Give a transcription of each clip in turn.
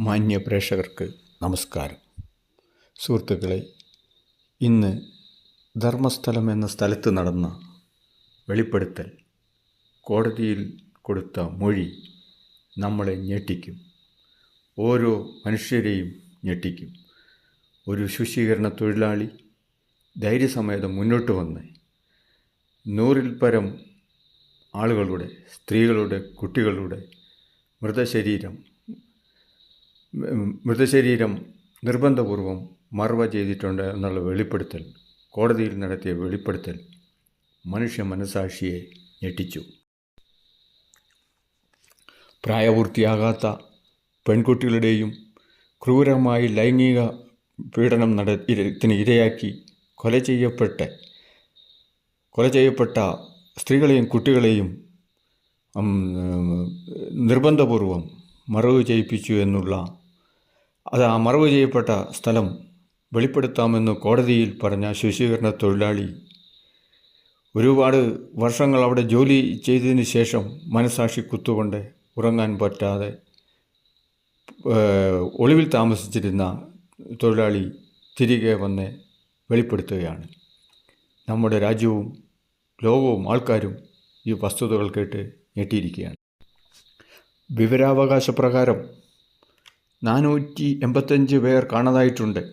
മാന്യ പ്രേക്ഷകർക്ക് നമസ്കാരം. സുഹൃത്തുക്കളെ ഇന്ന് ധർമ്മസ്ഥലം എന്ന സ്ഥലത്ത് നടന്ന വെളിപ്പെടുത്തൽ കോടതിയിൽ കൊടുത്ത മൊഴി നമ്മളെ ഞെട്ടിക്കും. ഓരോ മനുഷ്യരെയും ഞെട്ടിക്കും. ഒരു ശുശീകരണ തൊഴിലാളി ധൈര്യസമേതം മുന്നോട്ട് വന്ന് നൂറിൽ പരം ആളുകളുടെ സ്ത്രീകളുടെ കുട്ടികളുടെ മൃതശരീരം മൃതശരീരം നിർബന്ധപൂർവം മറവ ചെയ്തിട്ടുണ്ട് എന്നുള്ള വെളിപ്പെടുത്തൽ കോടതിയിൽ നടത്തിയ വെളിപ്പെടുത്തൽ മനുഷ്യ മനസാക്ഷിയെ ഞെട്ടിച്ചു. പ്രായപൂർത്തിയാകാത്ത പെൺകുട്ടികളുടെയും ക്രൂരമായി ലൈംഗിക പീഡനം നടത്തിന് ഇരയാക്കി കൊല ചെയ്യപ്പെട്ട കൊല ചെയ്യപ്പെട്ട സ്ത്രീകളെയും കുട്ടികളെയും നിർബന്ധപൂർവം മറവ് ചെയ്യിപ്പിച്ചു എന്നുള്ള അത് ആ മറവ് ചെയ്യപ്പെട്ട സ്ഥലം വെളിപ്പെടുത്താമെന്ന് കോടതിയിൽ പറഞ്ഞ ശുചീകരണ തൊഴിലാളി. ഒരുപാട് വർഷങ്ങൾ അവിടെ ജോലി ചെയ്തതിന് ശേഷം മനസാക്ഷി കുത്തുകൊണ്ട് ഉറങ്ങാൻ പറ്റാതെ ഒളിവിൽ താമസിച്ചിരുന്ന തൊഴിലാളി തിരികെ വന്ന് വെളിപ്പെടുത്തുകയാണ്. നമ്മുടെ രാജ്യവും ലോകവും ആൾക്കാരും ഈ വസ്തുതകൾ കേട്ട് ഞെട്ടിയിരിക്കുകയാണ്. വിവരാവകാശ പ്രകാരം നാനൂറ്റി എൺപത്തഞ്ച് പേർ കാണാതായിട്ടുണ്ട്.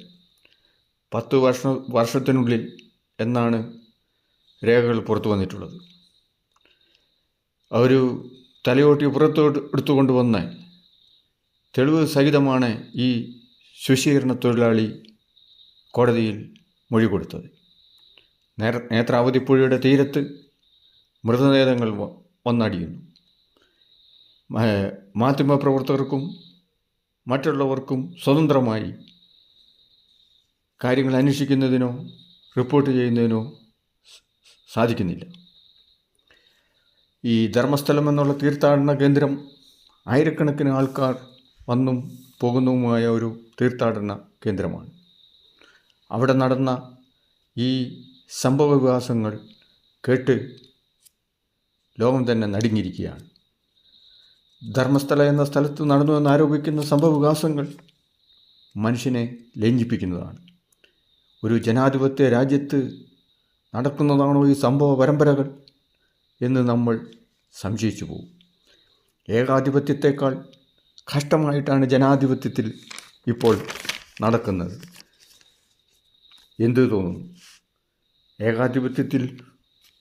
പത്ത് വർഷ വർഷത്തിനുള്ളിൽ എന്നാണ് രേഖകൾ പുറത്തു വന്നിട്ടുള്ളത്. അവർ തലയോട്ടി പുറത്തോട്ട് എടുത്തുകൊണ്ട് വന്ന തെളിവ് സഹിതമാണ് ഈ ശുചീകരണ തൊഴിലാളി കോടതിയിൽ മൊഴി കൊടുത്തത്. നേർ നേത്രാവതി പുഴയുടെ തീരത്ത് മൃതദേഹങ്ങൾ വന്നടിയുന്നു. പ്രവർത്തകർക്കും മാധ്യമപ്രവർത്തകർക്കും മറ്റുള്ളവർക്കും സ്വതന്ത്രമായി കാര്യങ്ങൾ അന്വേഷിക്കുന്നതിനോ റിപ്പോർട്ട് ചെയ്യുന്നതിനോ സാധിക്കുന്നില്ല. ഈ ധർമ്മസ്ഥലം എന്നുള്ള തീർത്ഥാടന കേന്ദ്രം ആയിരക്കണക്കിന് ആൾക്കാർ വന്നും പോകുന്നതുമായ ഒരു തീർത്ഥാടന കേന്ദ്രമാണ്. അവിടെ നടന്ന ഈ സംഭവ വികാസങ്ങൾ കേട്ട് ലോകം തന്നെ നടുങ്ങിയിരിക്കുകയാണ്. ധർമ്മസ്ഥല എന്ന സ്ഥലത്ത് നടന്നു എന്ന് ആരോപിക്കുന്ന സംഭവ വികാസങ്ങൾ മനുഷ്യനെ ലഞ്ചിപ്പിക്കുന്നതാണ് ഒരു ജനാധിപത്യ രാജ്യത്ത് നടക്കുന്നതാണോ ഈ സംഭവ പരമ്പരകൾ എന്ന് നമ്മൾ സംശയിച്ചു പോകും. ഏകാധിപത്യത്തെക്കാൾ കഷ്ടമായിട്ടാണ് ജനാധിപത്യത്തിൽ ഇപ്പോൾ നടക്കുന്നത്. എന്തു തോന്നുന്നു? ഏകാധിപത്യത്തിൽ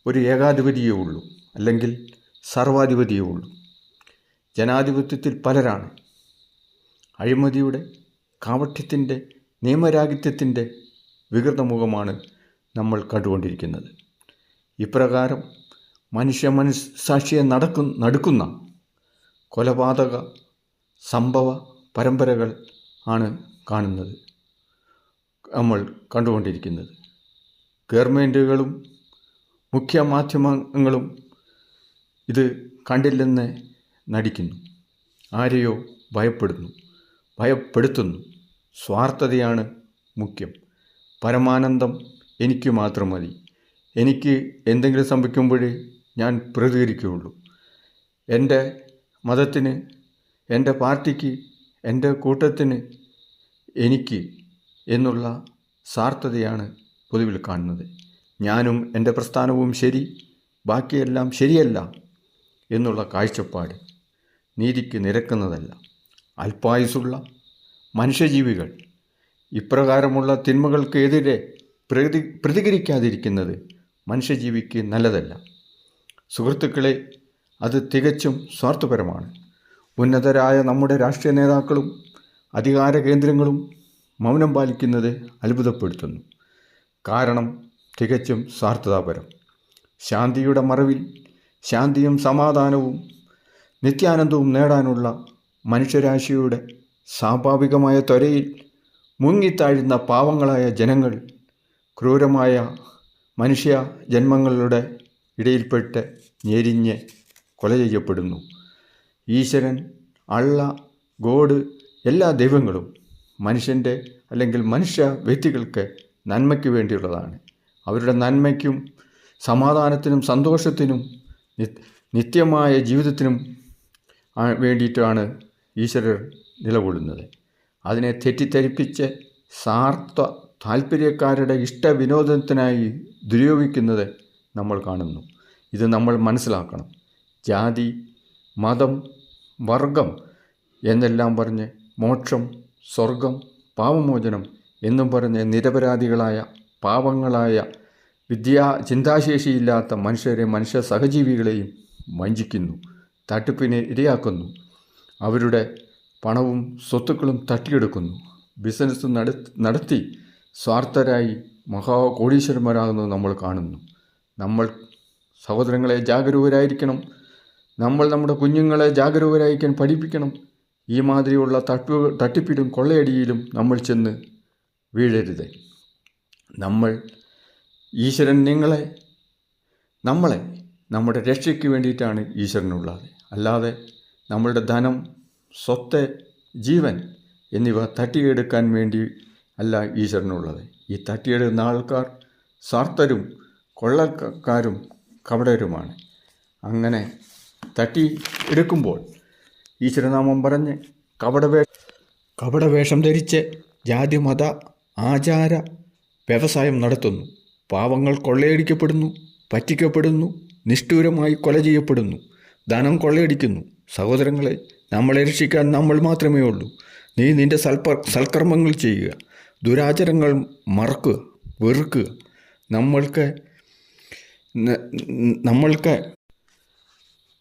ഒരു ഏകാധിപതിയേ ഉള്ളൂ അല്ലെങ്കിൽ സർവാധിപതിയേ ഉള്ളൂ. ജനാധിപത്യത്തിൽ പലരാണ്. അഴിമതിയുടെ കാവഠ്യത്തിന്റെ നിയമരാഹിത്യത്തിന്റെ വികൃതമുഖമാണ് നമ്മൾ കണ്ടുകൊണ്ടിരിക്കുന്നത്. ഇപ്രകാരം മനുഷ്യ മനസ്സാക്ഷിയെ നടക്കു നടുക്കുന്ന കൊലപാതക സംഭവ പരമ്പരകൾ ആണ് കാണുന്നത് നമ്മൾ കണ്ടുകൊണ്ടിരിക്കുന്നത്. ഗവൺമെന്റുകളും മുഖ്യ മാധ്യമങ്ങളും ഇത് കണ്ടില്ലെന്ന് നടിക്കുന്നു. ആരെയോ ഭയപ്പെടുന്നു. ഭയപ്പെടുത്തുന്നു. സ്വാർത്ഥതയാണ് മുഖ്യം. പരമാനന്ദം എനിക്ക് മാത്രം മതി. എനിക്ക് എന്തെങ്കിലും സംഭവിക്കുമ്പോഴേ ഞാൻ പ്രതികരിക്കുകയുള്ളൂ. എന്റെ മതത്തിന് എന്റെ പാർട്ടിക്ക് എന്റെ കൂട്ടത്തിന് എനിക്ക് എന്നുള്ള സാർത്ഥതയാണ് പൊതുവിൽ കാണുന്നത്. ഞാനും എന്റെ പ്രസ്ഥാനവും ശരി ബാക്കിയെല്ലാം ശരിയല്ല എന്നുള്ള കാഴ്ചപ്പാട് നീതിക്ക് നിരക്കുന്നതല്ല. അല്പായുസുള്ള മനുഷ്യജീവികൾ ഇപ്രകാരമുള്ള തിന്മകൾക്കെതിരെ പ്രതി പ്രതികരിക്കാതിരിക്കുന്നത് മനുഷ്യജീവിക്ക് നല്ലതല്ല. സുഹൃത്തുക്കളെ അത് തികച്ചും സ്വാർത്ഥപരമാണ്. ഉന്നതരായ നമ്മുടെ രാഷ്ട്രീയ നേതാക്കളും അധികാര കേന്ദ്രങ്ങളും മൗനം പാലിക്കുന്നത് അത്ഭുതപ്പെടുത്തുന്നു. കാരണം തികച്ചും സ്വാർത്ഥതാപരം. ശാന്തിയുടെ മറവിൽ ശാന്തിയും സമാധാനവും നിത്യാനന്ദവും നേടാനുള്ള മനുഷ്യരാശിയുടെ സ്വാഭാവികമായ ത്വരയിൽ മുങ്ങിത്താഴുന്ന പാവങ്ങളായ ജനങ്ങൾ ക്രൂരമായ മനുഷ്യ ജന്മങ്ങളുടെ ഇടയിൽപ്പെട്ട് ഞെരിഞ്ഞ് കൊല ചെയ്യപ്പെടുന്നു. ഈശ്വരൻ അള്ള ഗോഡ് എല്ലാ ദൈവങ്ങളും മനുഷ്യന്റെ അല്ലെങ്കിൽ മനുഷ്യ വ്യക്തികൾക്ക് നന്മയ്ക്ക് വേണ്ടിയുള്ളതാണ്. അവരുടെ നന്മയ്ക്കും സമാധാനത്തിനും സന്തോഷത്തിനും നിത്യമായ ജീവിതത്തിനും വേണ്ടിയിട്ടാണ് ഈശ്വരർ നിലകൊള്ളുന്നത്. അതിനെ തെറ്റിദ്ധരിപ്പിച്ച് സ്വാർത്ഥ താല്പര്യക്കാരുടെ ഇഷ്ടവിനോദത്തിനായി ദുര്യോഗിക്കുന്നത് നമ്മൾ കാണുന്നു. ഇത് നമ്മൾ മനസ്സിലാക്കണം. ജാതി മതം വർഗം എന്നെല്ലാം പറഞ്ഞ് മോക്ഷം സ്വർഗം പാവമോചനം എന്നും പറഞ്ഞ് നിരപരാധികളായ പാവങ്ങളായ വിദ്യാ ചിന്താശേഷിയില്ലാത്ത മനുഷ്യരെ മനുഷ്യ സഹജീവികളെയും വഞ്ചിക്കുന്നു. തട്ടിപ്പിന് ഇരയാക്കുന്നു. അവരുടെ പണവും സ്വത്തുക്കളും തട്ടിയെടുക്കുന്നു. ബിസിനസ് നട നടത്തി സ്വാർത്ഥരായി മഹാകോടീശ്വരന്മാരാകുന്നത് നമ്മൾ കാണുന്നു. നമ്മൾ സഹോദരങ്ങളെ ജാഗരൂകരായിരിക്കണം. നമ്മൾ നമ്മുടെ കുഞ്ഞുങ്ങളെ ജാഗരൂകരായിരിക്കാൻ പഠിപ്പിക്കണം. ഈ മാതിരിയുള്ള തട്ടു തട്ടിപ്പിലും കൊള്ളയടിയിലും നമ്മൾ ചെന്ന് വീഴരുത്. നമ്മൾ ഈശ്വരൻ നിങ്ങളെ നമ്മളെ നമ്മുടെ രക്ഷയ്ക്ക് വേണ്ടിയിട്ടാണ് ഈശ്വരനുള്ളത്. അല്ലാതെ നമ്മളുടെ ധനം സ്വത്ത് ജീവൻ എന്നിവ തട്ടിയെടുക്കാൻ വേണ്ടി അല്ല ഈശ്വരനുള്ളത്. ഈ തട്ടിയെടുക്കുന്ന ആൾക്കാർ സാർത്തരും കൊള്ളക്കാരും കപടരുമാണ്. അങ്ങനെ തട്ടി എടുക്കുമ്പോൾ ഈശ്വരനാമം പറഞ്ഞ് കപടവേ കപടവേഷം ധരിച്ച് ജാതി മത ആചാര വ്യവസായം നടത്തുന്നു. പാവങ്ങൾ കൊള്ളയടിക്കപ്പെടുന്നു പറ്റിക്കപ്പെടുന്നു നിഷ്ഠൂരമായി കൊല ചെയ്യപ്പെടുന്നു. ധനം കൊള്ളയടിക്കുന്നു. സഹോദരങ്ങളെ നമ്മളെ രക്ഷിക്കാൻ നമ്മൾ മാത്രമേ ഉള്ളൂ. നീ നിന്റെ സൽപ്പ സൽക്കർമ്മങ്ങൾ ചെയ്യുക. ദുരാചരങ്ങൾ മറക്കുക വെറുക്കുക. നമ്മൾക്ക് നമ്മൾക്ക്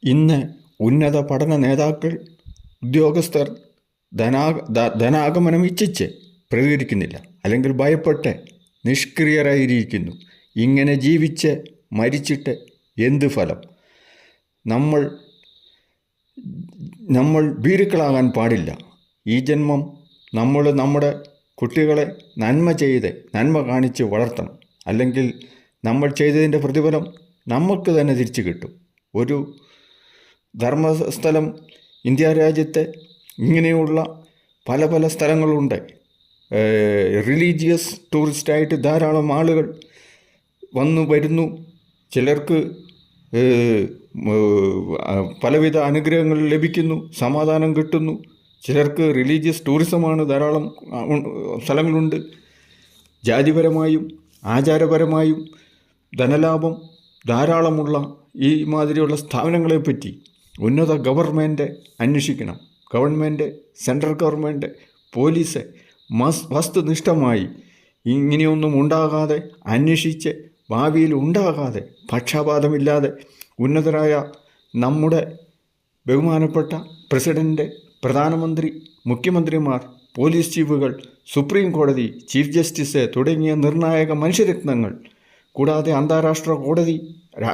ഇന്ന് ഉന്നത പഠന നേതാക്കൾ ഉദ്യോഗസ്ഥർ ധനാ ധനാഗമനം ഇച്ഛിച്ച് പ്രതികരിക്കുന്നില്ല. അല്ലെങ്കിൽ ഭയപ്പെട്ട് നിഷ്ക്രിയരായിരിക്കുന്നു. ഇങ്ങനെ ജീവിച്ച് മരിച്ചിട്ട് എന്ത് ഫലം? നമ്മൾ നമ്മൾ ഭീരുക്കളാകാൻ പാടില്ല. ഈ ജന്മം നമ്മൾ നമ്മുടെ കുട്ടികളെ നന്മ ചെയ്ത് നന്മ കാണിച്ച് വളർത്തണം. അല്ലെങ്കിൽ നമ്മൾ ചെയ്തതിന്റെ പ്രതിഫലം നമുക്ക് തന്നെ തിരിച്ചു കിട്ടും. ഒരു ധർമ്മസ്ഥലം ഇന്ത്യ രാജ്യത്തെ ഇങ്ങനെയുള്ള പല പല സ്ഥലങ്ങളുണ്ട്. റിലീജിയസ് ടൂറിസ്റ്റായിട്ട് ധാരാളം ആളുകൾ വന്നു വരുന്നു. ചിലർക്ക് പലവിധ അനുഗ്രഹങ്ങൾ ലഭിക്കുന്നു സമാധാനം കിട്ടുന്നു. ചിലർക്ക് റിലീജിയസ് ടൂറിസമാണ് ധാരാളം സ്ഥലങ്ങളുണ്ട്. ജാതിപരമായും ആചാരപരമായും ധനലാഭം ധാരാളമുള്ള ഈ മാതിരിയുള്ള സ്ഥാപനങ്ങളെപ്പറ്റി ഉന്നത ഗവൺമെന്റ് അന്വേഷിക്കണം. ഗവൺമെന്റ് സെൻട്രൽ ഗവൺമെന്റ് പോലീസ് മസ് വസ്തുനിഷ്ഠമായി ഇങ്ങനെയൊന്നും ഉണ്ടാകാതെ അന്വേഷിച്ച് ഭാവിയിൽ ഉണ്ടാകാതെ പക്ഷാപാതമില്ലാതെ ഉന്നതരായ നമ്മുടെ ബഹുമാനപ്പെട്ട പ്രസിഡന്റ് പ്രധാനമന്ത്രി മുഖ്യമന്ത്രിമാർ പോലീസ് ചീഫുകൾ സുപ്രീം കോടതി ചീഫ് ജസ്റ്റിസ് തുടങ്ങിയ നിർണായക മനുഷ്യരത്നങ്ങൾ കൂടാതെ അന്താരാഷ്ട്ര കോടതി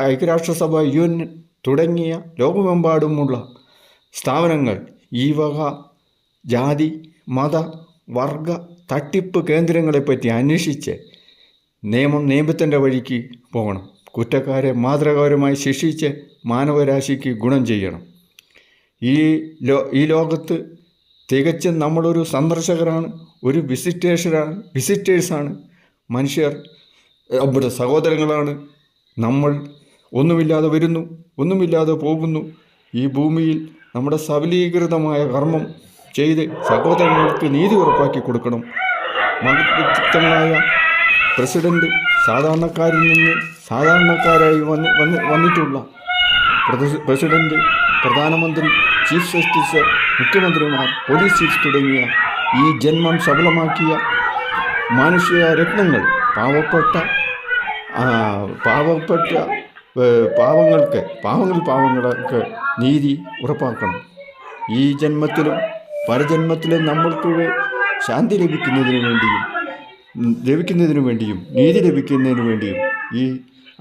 ഐക്യരാഷ്ട്രസഭ യു എൻ തുടങ്ങിയ ലോകമെമ്പാടുമുള്ള സ്ഥാപനങ്ങൾ ഈ വക ജാതി മത വർഗ തട്ടിപ്പ് കേന്ദ്രങ്ങളെപ്പറ്റി അന്വേഷിച്ച് നിയമം നിയമത്തിന്റെ വഴിക്ക് പോകണം. കുറ്റക്കാരെ മാതൃകാപരമായി ശിക്ഷിച്ച് മാനവരാശിക്ക് ഗുണം ചെയ്യണം. ഈ ലോ ഈ ലോകത്ത് തികച്ചും നമ്മളൊരു സന്ദർശകരാണ് ഒരു വിസിറ്റേഴ്സാണ് വിസിറ്റേഴ്സാണ്. മനുഷ്യർ നമ്മുടെ സഹോദരങ്ങളാണ്. നമ്മൾ ഒന്നുമില്ലാതെ വരുന്നു ഒന്നുമില്ലാതെ പോകുന്നു. ഈ ഭൂമിയിൽ നമ്മുടെ സബലീകൃതമായ കർമ്മം ചെയ്ത് സഹോദരങ്ങൾക്ക് നീതി ഉറപ്പാക്കി കൊടുക്കണം. മതവിചിത്തങ്ങളായ പ്രസിഡന്റ് സാധാരണക്കാരിൽ നിന്ന് സാധാരണക്കാരായി വന്ന് വന്ന് വന്നിട്ടുള്ള പ്രസിഡന്റ് പ്രധാനമന്ത്രി ചീഫ് ജസ്റ്റിസ് മുഖ്യമന്ത്രിമാർ പോലീസ് ചീഫ് തുടങ്ങിയ ഈ ജന്മം സഫലമാക്കിയ മാനുഷിക രത്നങ്ങൾ പാവപ്പെട്ട പാവപ്പെട്ട പാവങ്ങൾക്ക് പാവങ്ങൾ പാവങ്ങൾക്ക് നീതി ഉറപ്പാക്കണം. ഈ ജന്മത്തിലും പരജന്മത്തിലും നമ്മൾക്ക് ശാന്തി ലഭിക്കുന്നതിന് വേണ്ടിയും ലഭിക്കുന്നതിനു വേണ്ടിയും നീതി ലഭിക്കുന്നതിനു വേണ്ടിയും ഈ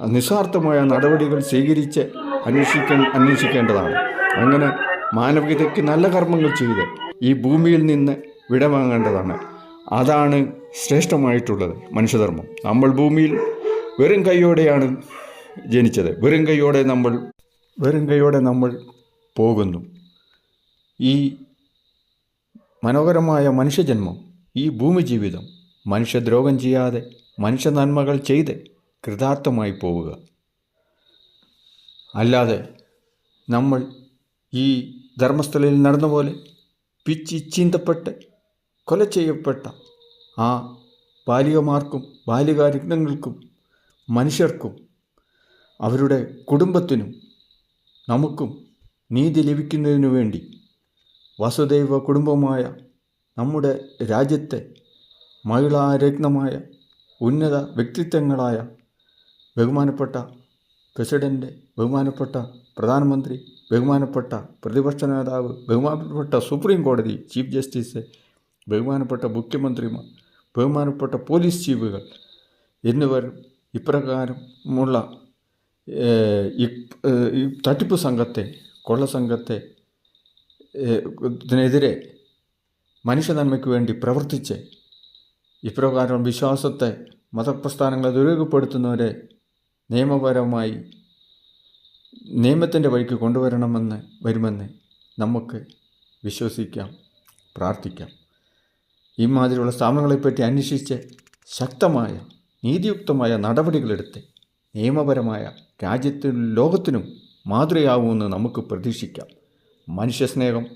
നിസ്വാർത്ഥമായ നടപടികൾ സ്വീകരിച്ച് അന്വേഷിക്കാൻ അന്വേഷിക്കേണ്ടതാണ്. അങ്ങനെ മാനവികതയ്ക്ക് നല്ല കർമ്മങ്ങൾ ചെയ്ത് ഈ ഭൂമിയിൽ നിന്ന് വിടവാങ്ങേണ്ടതാണ്. അതാണ് ശ്രേഷ്ഠമായിട്ടുള്ളത് മനുഷ്യധർമ്മം. നമ്മൾ ഭൂമിയിൽ വെറും കൈയോടെയാണ് ജനിച്ചത്. വെറും കൈയോടെ നമ്മൾ വെറും കൈയോടെ നമ്മൾ പോകുന്നു. ഈ മനോഹരമായ മനുഷ്യജന്മം ഈ ഭൂമി ജീവിതം മനുഷ്യദ്രോഹം ചെയ്യാതെ മനുഷ്യ നന്മകൾ ചെയ്ത് കൃതാർത്ഥമായി പോവുക. അല്ലാതെ നമ്മൾ ഈ ധർമ്മസ്ഥലയിൽ നടന്ന പോലെ പിച്ചി ചീന്തപ്പെട്ട് കൊല ചെയ്യപ്പെട്ട ആ ബാലികമാർക്കും ബാലികാരത്നങ്ങൾക്കും മനുഷ്യർക്കും അവരുടെ കുടുംബത്തിനും നമുക്കും നീതി ലഭിക്കുന്നതിനു വേണ്ടി വസുദൈവ കുടുംബമായ നമ്മുടെ രാജ്യത്തെ മഹിളാരത്നമായ ഉന്നത വ്യക്തിത്വങ്ങളായ ബഹുമാനപ്പെട്ട പ്രസിഡന്റ് ബഹുമാനപ്പെട്ട പ്രധാനമന്ത്രി ബഹുമാനപ്പെട്ട പ്രതിപക്ഷ നേതാവ് ബഹുമാനപ്പെട്ട സുപ്രീം കോടതി ചീഫ് ജസ്റ്റിസ് ബഹുമാനപ്പെട്ട മുഖ്യമന്ത്രിമാർ ബഹുമാനപ്പെട്ട പോലീസ് ചീഫുകൾ എന്നിവർ ഇപ്രകാരമുള്ള ഈ തട്ടിപ്പ് സംഘത്തെ കൊള്ള സംഘത്തെ ഇതിനെതിരെ മനുഷ്യ നന്മയ്ക്ക് വേണ്ടി പ്രവർത്തിച്ച് ഇപ്രകാരം വിശ്വാസത്തെ മതപ്രസ്ഥാനങ്ങളെ ദുരുപയോഗപ്പെടുത്തുന്നവരെ നിയമപരമായി നിയമത്തിന്റെ വഴിക്ക് കൊണ്ടുവരണമെന്ന് വരുമെന്ന് നമുക്ക് വിശ്വസിക്കാം പ്രാർത്ഥിക്കാം. ഈ മാതിരിയുള്ള സ്ഥാപനങ്ങളെപ്പറ്റി അന്വേഷിച്ച് ശക്തമായ നീതിയുക്തമായ നടപടികളെടുത്ത് നിയമപരമായ രാജ്യത്തിനും ലോകത്തിനും മാതൃകയാവുമെന്ന് നമുക്ക് പ്രതീക്ഷിക്കാം. മനുഷ്യസ്നേഹം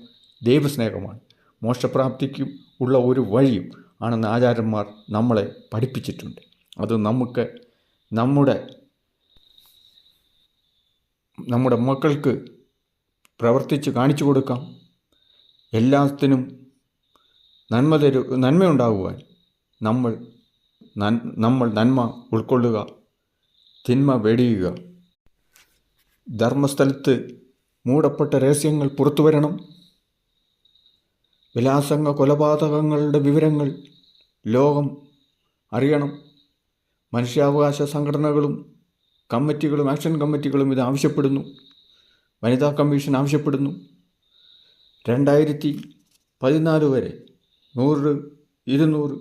ദൈവസ്നേഹമാണ്. മോക്ഷപ്രാപ്തിക്കും ഉള്ള ഒരു വഴിയും ആണെന്ന് ആചാര്യന്മാർ നമ്മളെ പഠിപ്പിച്ചിട്ടുണ്ട്. അത് നമുക്ക് നമ്മുടെ നമ്മുടെ മക്കൾക്ക് പ്രവർത്തിച്ച് കാണിച്ചു കൊടുക്കാം. എല്ലാത്തിനും നന്മ തരു നന്മയുണ്ടാകുവാൻ നമ്മൾ നമ്മൾ നന്മ ഉൾക്കൊള്ളുക തിന്മ വെടിയുക. ധർമ്മസ്ഥലത്ത് മൂടപ്പെട്ട രഹസ്യങ്ങൾ പുറത്തു വരണം വിലാസംഗ കൊലപാതകങ്ങളുടെ വിവരങ്ങൾ ലോകം അറിയണം. മനുഷ്യാവകാശ സംഘടനകളും കമ്മിറ്റികളും ആക്ഷൻ കമ്മിറ്റികളും ഇത് ആവശ്യപ്പെടുന്നു. വനിതാ കമ്മീഷൻ ആവശ്യപ്പെടുന്നു. രണ്ടായിരത്തി പതിനാല് വരെ നൂറ് ഇരുന്നൂറ്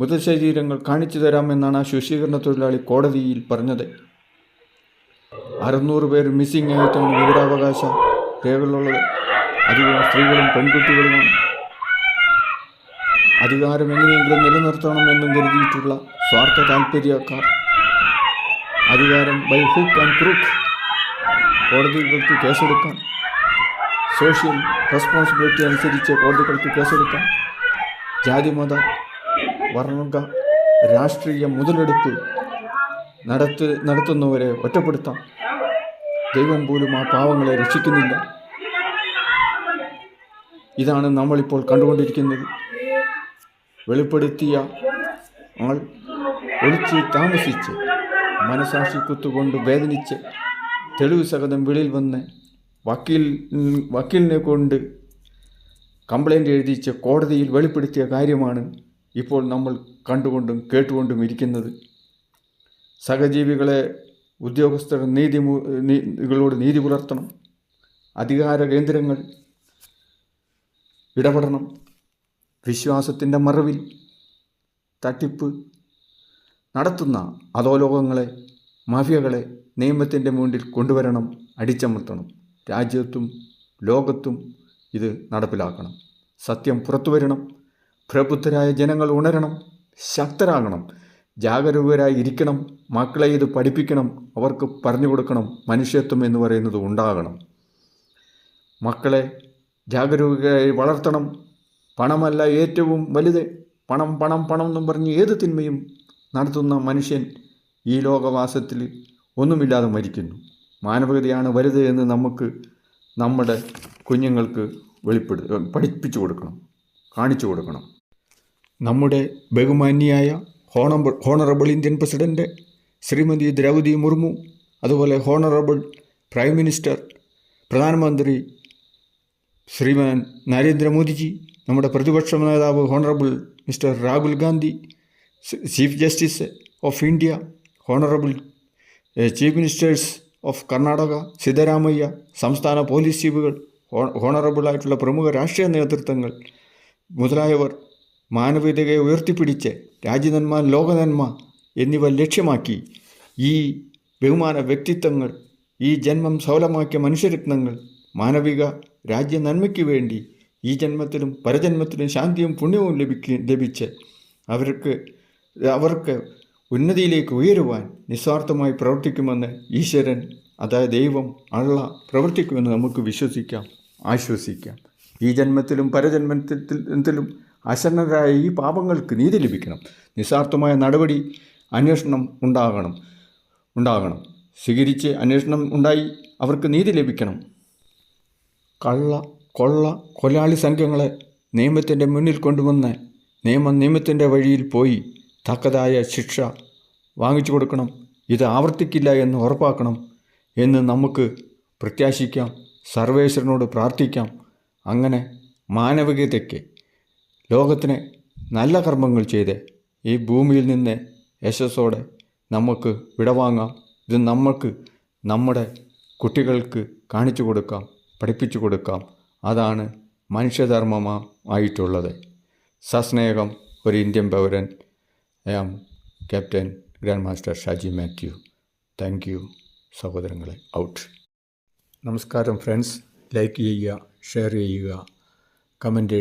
മൃതശരീരങ്ങൾ കാണിച്ചു തരാമെന്നാണ് ആ ശുചീകരണ തൊഴിലാളി കോടതിയിൽ പറഞ്ഞത്. അറുന്നൂറ് പേർ മിസ്സിംഗ് ആയിട്ടാണ് വിവരാവകാശ രേഖകളുള്ളത്. അധികം സ്ത്രീകളും പെൺകുട്ടികളുമാണ്. അധികാരം എങ്ങനെയെങ്കിലും നിലനിർത്തണമെന്നും കരുതിയിട്ടുള്ള സ്വാർത്ഥ താല്പര്യക്കാർ. അധികാരം ബൈ ഹുക്ക് ആൻഡ് ക്രൂക്ക് കോടതികൾക്ക് കേസെടുക്കാൻ. സോഷ്യൽ റെസ്പോൺസിബിലിറ്റി അനുസരിച്ച് കോടതികൾക്ക് കേസെടുക്കാൻ. ജാതിമത വർണ രാഷ്ട്രീയ മുതലെടുപ്പ് നടത്ത് നടത്തുന്നവരെ ഒറ്റപ്പെടുത്താം. ദൈവം പോലും ആ പാവങ്ങളെ രക്ഷിക്കുന്നില്ല. ഇതാണ് നമ്മളിപ്പോൾ കണ്ടുകൊണ്ടിരിക്കുന്നത്. വെളിപ്പെടുത്തിയ ആൾ ഒളിച്ച് താമസിച്ച് മനസാക്ഷി കുത്തുകൊണ്ട് വേദനിച്ച് തെളിവ് സഹിതം വെളിയിൽ വന്ന് വക്കീൽ വക്കീലിനെ കൊണ്ട് കംപ്ലൈന്റ് എഴുതിച്ച് കോടതിയിൽ വെളിപ്പെടുത്തിയ കാര്യമാണ് ഇപ്പോൾ നമ്മൾ കണ്ടുകൊണ്ടും കേട്ടുകൊണ്ടും ഇരിക്കുന്നത്. സഹജീവികളെ ഉദ്യോഗസ്ഥർ നീതി നീതികളോട് നീതി പുലർത്തണം. അധികാര കേന്ദ്രങ്ങൾ ഇടപെടണം. വിശ്വാസത്തിന്റെ മറവിൽ തട്ടിപ്പ് നടത്തുന്ന അധോലോകങ്ങളെ മാഫിയകളെ നിയമത്തിന്റെ മുന്നിൽ കൊണ്ടുവരണം അടിച്ചമർത്തണം. രാജ്യത്തും ലോകത്തും ഇത് നടപ്പിലാക്കണം. സത്യം പുറത്തു വരണം. പ്രബുദ്ധരായ ജനങ്ങൾ ഉണരണം. ശക്തരാകണം. ജാഗരൂകരായി ഇരിക്കണം. മക്കളെ ഇത് പഠിപ്പിക്കണം. അവർക്ക് പറഞ്ഞു കൊടുക്കണം. മനുഷ്യത്വം എന്ന് പറയുന്നത് ഉണ്ടാകണം. മക്കളെ ജാഗരൂകരായി വളർത്തണം. പണമല്ല ഏറ്റവും വലുത്. പണം പണം പണം എന്നും പറഞ്ഞ് ഏത് തിന്മയും നടത്തുന്ന മനുഷ്യൻ ഈ ലോകവാസത്തിൽ ഒന്നുമില്ലാതെ മരിക്കുന്നു. മാനവികതയാണ് വലുത് എന്ന് നമുക്ക് നമ്മുടെ കുഞ്ഞുങ്ങൾക്ക് വെളിപ്പെടു പഠിപ്പിച്ചു കൊടുക്കണം കാണിച്ചു കൊടുക്കണം. നമ്മുടെ ബഹുമാന്യായ honourable honourable Indian president Shrimati Droupadi Murmu അതുപോലെ ഹോണറബിൾ പ്രൈം മിനിസ്റ്റർ പ്രധാനമന്ത്രി ശ്രീമാൻ നരേന്ദ്രമോദിജി നമ്മുടെ പ്രതിപക്ഷ നേതാവ് honourable mister Rahul Gandhi chief justice of India honourable chief ministers of Karnataka Siddaramaiah സംസ്ഥാന പോലീസ് ചീഫുകൾ ഹോണറബിളായിട്ടുള്ള പ്രമുഖ രാഷ്ട്രീയ നേതൃത്വങ്ങൾ മുതലായവർ മാനവികതയെ ഉയർത്തിപ്പിടിച്ച് രാജ്യനന്മ ലോകനന്മ എന്നിവ ലക്ഷ്യമാക്കി ഈ ബഹുമാന വ്യക്തിത്വങ്ങൾ ഈ ജന്മം സഫലമാക്കിയ മനുഷ്യരത്നങ്ങൾ മാനവിക രാജ്യനന്മയ്ക്ക് വേണ്ടി ഈ ജന്മത്തിലും പരജന്മത്തിലും ശാന്തിയും പുണ്യവും ലഭിക്ക ലഭിച്ച് അവർക്ക് അവർക്ക് ഉന്നതിയിലേക്ക് ഉയരുവാൻ നിസ്വാർത്ഥമായി പ്രവർത്തിക്കുമെന്ന് ഈശ്വരൻ അതായത് ദൈവം അള്ള പ്രവർത്തിക്കുമെന്ന് നമുക്ക് വിശ്വസിക്കാം ആശ്വസിക്കാം. ഈ ജന്മത്തിലും പരജന്മത്തിലും അശരണരായ ഈ പാപങ്ങൾക്ക് നീതി ലഭിക്കണം. നിസ്വാർത്ഥമായ നടപടി അന്വേഷണം ഉണ്ടാകണം ഉണ്ടാകണം. സ്വീകരിച്ച് അന്വേഷണം ഉണ്ടായി അവർക്ക് നീതി ലഭിക്കണം. കള്ള കൊള്ള കൊലാളി സംഘങ്ങളെ നിയമത്തിന്റെ മുന്നിൽ കൊണ്ടുവന്ന് നിയമം നിയമത്തിന്റെ വഴിയിൽ പോയി തക്കതായ ശിക്ഷ വാങ്ങിച്ചു കൊടുക്കണം. ഇത് ആവർത്തിക്കില്ല എന്ന് ഉറപ്പാക്കണം എന്ന് നമുക്ക് പ്രത്യാശിക്കാം. സർവേശ്വരനോട് പ്രാർത്ഥിക്കാം. അങ്ങനെ മാനവികതയ്ക്ക് ലോകത്തിന് നല്ല കർമ്മങ്ങൾ ചെയ്ത് ഈ ഭൂമിയിൽ നിന്ന് യശസ്സോടെ നമുക്ക് വിടവാങ്ങാം. ഇത് നമുക്ക് നമ്മുടെ കുട്ടികൾക്ക് കാണിച്ചു കൊടുക്കാം പഠിപ്പിച്ചു കൊടുക്കാം. അതാണ് മനുഷ്യധർമ്മമായിട്ടുള്ളത്. സസ്നേഹം ഒരു ഇന്ത്യൻ പൗരൻ. Am captain grand master Shaji Mathew. Thank you സഹോദരങ്ങളെ. ഔട്ട്. നമസ്കാരം ഫ്രണ്ട്സ്. ലൈക്ക് ചെയ്യുക ഷെയർ ചെയ്യുക കമന്റ്